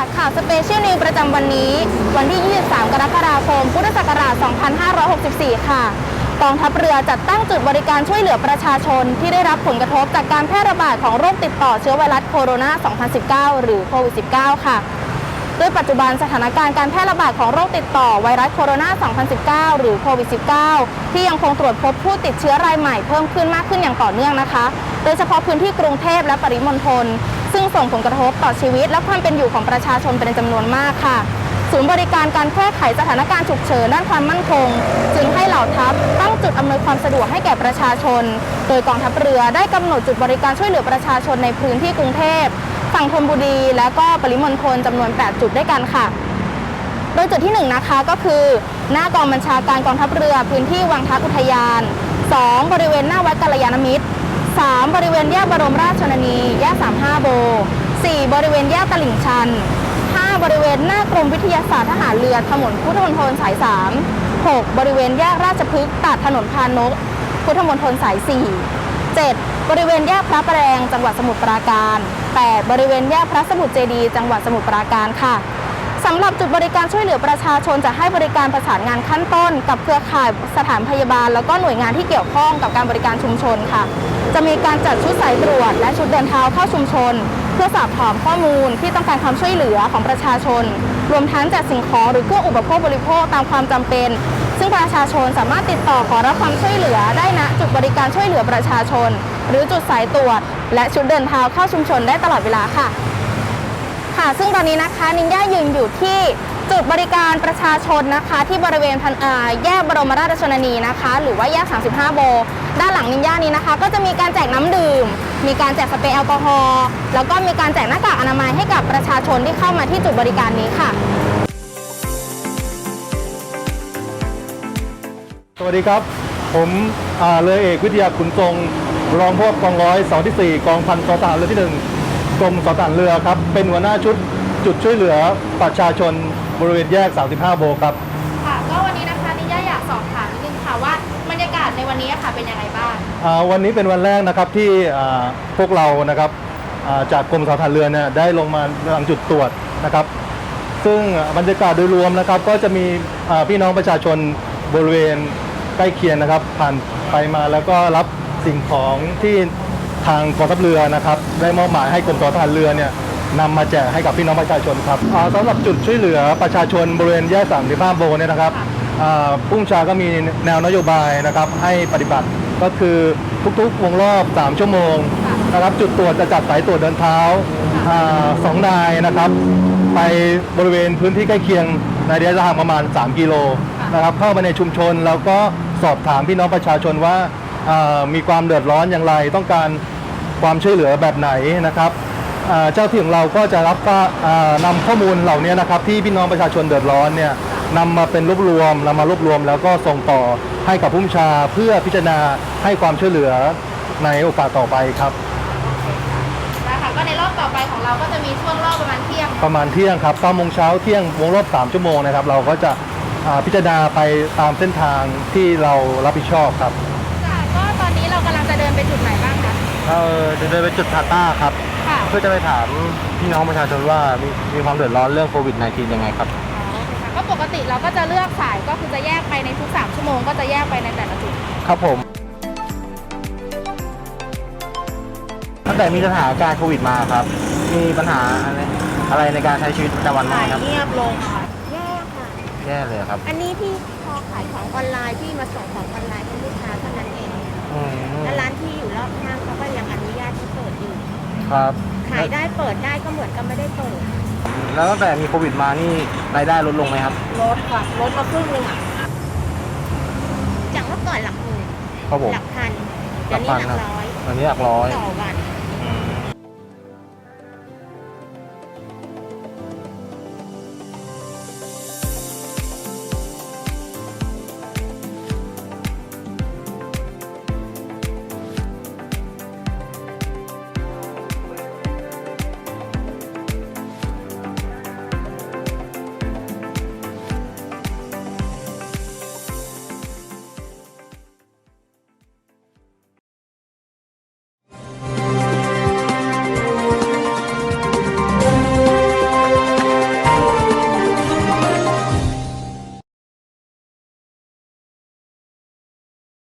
Special News ประจำวันนี้ วันที่ 23 กรกฎาคม พุทธศักราช 2564 ค่ะกองทัพเรือจัดตั้งจุดบริการช่วยเหลือประชาชน ที่ได้รับผลกระทบจากการแพร่ระบาดของโรคติดต่อเชื้อไวรัสโคโรนา 2019 หรือโควิด -19 ค่ะโดยปัจจุบันสถานการณ์การแพร่ระบาดของโรคติดต่อไวรัสโคโรนา 2019 หรือโควิด -19 ที่ยังคงตรวจพบผู้ติดเชื้อรายใหม่เพิ่มขึ้นมากขึ้นอย่างต่อเนื่องนะคะ โดยเฉพาะพื้นที่กรุงเทพและปริมณฑล ซึ่งส่งผลกระทบต่อชีวิต และความเป็นอยู่ของประชาชนเป็นจำนวนมากค่ะ ศูนย์บริการการแก้ไขสถานการณ์ฉุกเฉินด้านความมั่นคง จึงให้เหล่าทัพตั้งจุดอำนวยความสะดวกให้แก่ประชาชน โดยกองทัพเรือได้กำหนดจุดบริการช่วยเหลือประชาชนในพื้นที่กรุงเทพฝั่งธนบุรี และก็ปริมณฑลจำนวน 8 จุดด้วยกันค่ะ โดยจุดที่ 1 นะคะก็คือ หน้ากองบัญชาการกองทัพเรือพื้นที่วังทัพอุทยาน 2 บริเวณหน้าวัดกัลยาณมิตร 3 บริเวณแยกบรมราชชนนี แยก 35 โบ 4 บริเวณแยกตลิ่งชัน 5 บริเวณหน้ากรมวิทยาศาสตร์ทหารเรือถนนพุทธมณฑลสาย 3 6 บริเวณแยกราชพฤกษ์ตัดถนนพานก พุทธมณฑลสาย 4 7 บริเวณแยกพระประแดงจังหวัดสมุทรปราการ 8 บริเวณแยกพระสมุทรเจดี จังหวัดสมุทรปราการค่ะ สำหรับจุดบริการช่วยเหลือประชาชนจะให้บริการประสานงานขั้นต้น กับเครือข่ายสถานพยาบาล แล้วก็หน่วยงานที่เกี่ยวข้องกับการบริการชุมชนค่ะ จะมีการจัดชุดสายตรวจ และชุดเดินเท้าเข้าชุมชน เพื่อสอบถามข้อมูลที่ต้องการความช่วยเหลือของประชาชน รวมทั้งจัดสิ่งของหรือเครื่องอุปโภคบริโภคตามความจำเป็น ซึ่งประชาชนสามารถติดต่อขอรับความช่วยเหลือได้ณจุดบริการช่วยเหลือประชาชน หรือจุดสายตรวจ และชุดเดินเท้าเข้าชุมชนได้ตลอดเวลาค่ะ ค่ะ ซึ่งตอนนี้นะคะนินย่ายืนอยู่ที่จุดบริการประชาชนนะคะ ที่บริเวณพันแยกบรมราชชนนีนะคะ หรือว่าแยก 35 โบ ด้านหลังนินย่านี้นะคะ ก็จะมีการแจกน้ำดื่ม มีการแจกสเปรย์แอลกอฮอล์แล้วก็มีการแจกหน้ากากอนามัยให้กับประชาชนที่เข้ามาที่จุดบริการนี้ค่ะ สวัสดีครับ ผมเรือเอกวิทยาขุนทรงรองผู้กองร้อยสองที่ 4 กองพันต่อทหารเรือที่ 1 กรมต่อทหารเรือครับ เป็นหัวหน้าชุดจุดช่วยเหลือประชาชนบริเวณแยก 35 โบครับ ค่ะ ก็วันนี้นะคะนินย่าอยากสอบถามนิดนึงค่ะว่าบรรยากาศในวันนี้ค่ะเป็นยังไงบ้างอ่าวันนี้เป็นวันแรกนะครับที่อ่าพวกเรานะครับอ่าจากกรมสอทหารเรือเนี่ยได้ลงมาหลังจุดตรวจนะครับ ซึ่งบรรยากาศโดยรวมนะครับ ก็จะมีอ่าพี่น้องประชาชนบริเวณใกล้เคียงนะครับ ผ่านไปมาแล้วก็รับสิ่งของที่ ทางกองทัพเรือนะครับได้มอบหมายให้กรมสอทหารเรือเนี่ยนำมาแจกให้กับพี่น้องประชาชนครับสำหรับจุดช่วยเหลือประชาชนบริเวณแยกสามสิบห้าโบเนี่ยนะครับอ่าผู้บัญชาก็มีแนวนโยบายนะครับให้ปฏิบัติก็คือทุกๆวงรอบ 3 ชั่วโมงนะครับจุดตรวจจะจัดสายตรวจเดินเท้าสองนายนะครับไปบริเวณพื้นที่ใกล้เคียงในระยะทางประมาณ 3 กิโลนะครับเข้ามาในชุมชนแล้วก็สอบถามพี่น้องประชาชนว่า มีความเดือดร้อนอย่างไร ต้องการความช่วยเหลือแบบไหนนะครับอ่าเจ้าที่ของเราก็จะรับก็อ่านำข้อมูลเหล่านี้นะครับ ที่พี่น้องประชาชนเดือดร้อนเนี่ยนำมาเป็นรวบรวมนำมารวบรวม แล้วก็ส่งต่อให้กับผู้บัญชาเพื่อพิจารณาให้ความช่วยเหลือในโอกาสต่อไปครับนะคะก็ในรอบต่อไปของเราก็จะมีช่วงรอบประมาณเที่ยง ประมาณเที่ยงครับ9โมงเช้าเที่ยงวงรอบ 3 ชั่วโมงนะครับ เราก็จะอ่าพิจารณาไปตามเส้นทางที่เรารับผิดชอบครับ ไปจุดไหนบ้างคะเออจะเดินไปจุดทาต้าครับ ค่ะเพื่อจะไปถามพี่น้องประชาชนว่ามีมีความเดือดร้อนเรื่องโควิด -19 ยังไงครับ ก็ปกติเราก็จะเลือกสายก็คือจะแยกไปในทุก 3 ชั่วโมงก็จะแยกไปในแต่ละจุด ครับผม ตั้งแต่มีสถานการณ์โควิดมาครับ มีปัญหาอะไรอะไรในการใช้ชีวิตประจำวันบ้างครับ เงียบลงค่ะ แย่ค่ะ แย่เลยครับ อันนี้พี่พอขายของออนไลน์พี่มาส่งของออนไลน์ให้ลูกค้าเท่านั้นเอง อืม แล้วร้านที่อยู่รอบข้างเขาก็ยังอนุญาตให้เปิดอยู่ ครับ ขายได้เปิดได้ก็เหมือนกับไม่ได้เปิด แล้วตั้งแต่มีโควิดมานี่รายได้ลดลงไหมครับ ลดค่ะลดมาครึ่งหนึงอะจากเมื่อก่อนหลักหมื่นครับผมหลักพันเดี๋ยวนี้หลักร้อยอันนี้หลักร้อย ต่อวัน